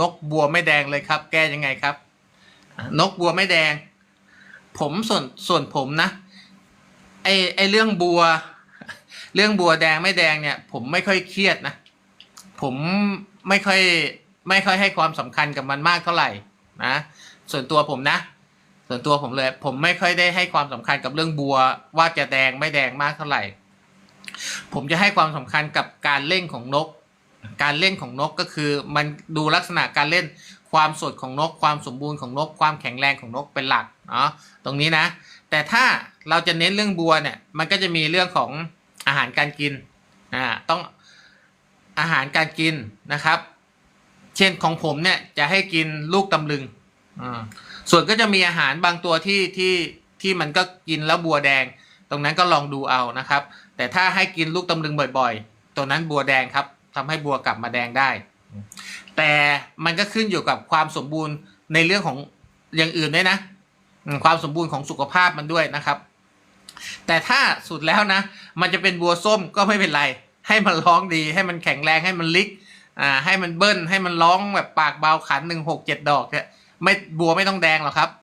นกบัวไม่แดงเลยครับ แก้ยังไงครับ นกบัวไม่แดง ผมส่วนส่วนผมนะไอไอเรื่องบัว เรื่องบัวแดงไม่แดงเนี่ย ผมไม่ค่อยเครียดนะผมไม่ค่อยไม่ค่อยให้ความสำคัญกับมันมากเท่าไหร่นะส่วนตัวผมนะ ส่วนตัวผมเลย ผมไม่ค่อยได้ให้ความสำคัญกับเรื่องบัว ว่าจะแดงไม่แดงมากเท่าไหร่ ผมจะให้ความสำคัญกับการเล่นของนก การเล่นของนกก็คือ มันดูลักษณะการเล่นความสดของนก ความสมบูรณ์ของนก ความแข็งแรงของนกเป็นหลักเนาะตรงนี้นะ แต่ถ้าเราจะเน้นเรื่องบัวเนี่ยมันก็จะมีเรื่องของอาหารการกินอ่าต้องอาหารการกินนะครับ เช่นของผมเนี่ยจะให้กินลูกตำลึงอ่าส่วนก็จะมีอาหารบางตัวที่ที่ที่มันก็กินแล้วบัวแดง ตรงนั้นก็ลองดูเอานะครับ แต่ถ้าให้กินลูกตำลึงบ่อย ๆ ตัวนั้นบัวแดงครับ ทำให้บัวกลับมาแดงได้ แต่มันก็ขึ้นอยู่กับความสมบูรณ์ในเรื่องของอย่างอื่นด้วยนะอืมความสมบูรณ์ของสุขภาพมันด้วยนะครับ แต่ถ้าสุดแล้วนะ มันจะเป็นบัวส้มก็ไม่เป็นไร ให้มันร้องดีให้มันแข็งแรงให้มันลิกอ่าให้มันเบิ้ลให้มันร้องแบบปากเบาขันหนึ่งหกเจ็ดดอกเนี่ยไม่บัวไม่ต้องแดงหรอกครับ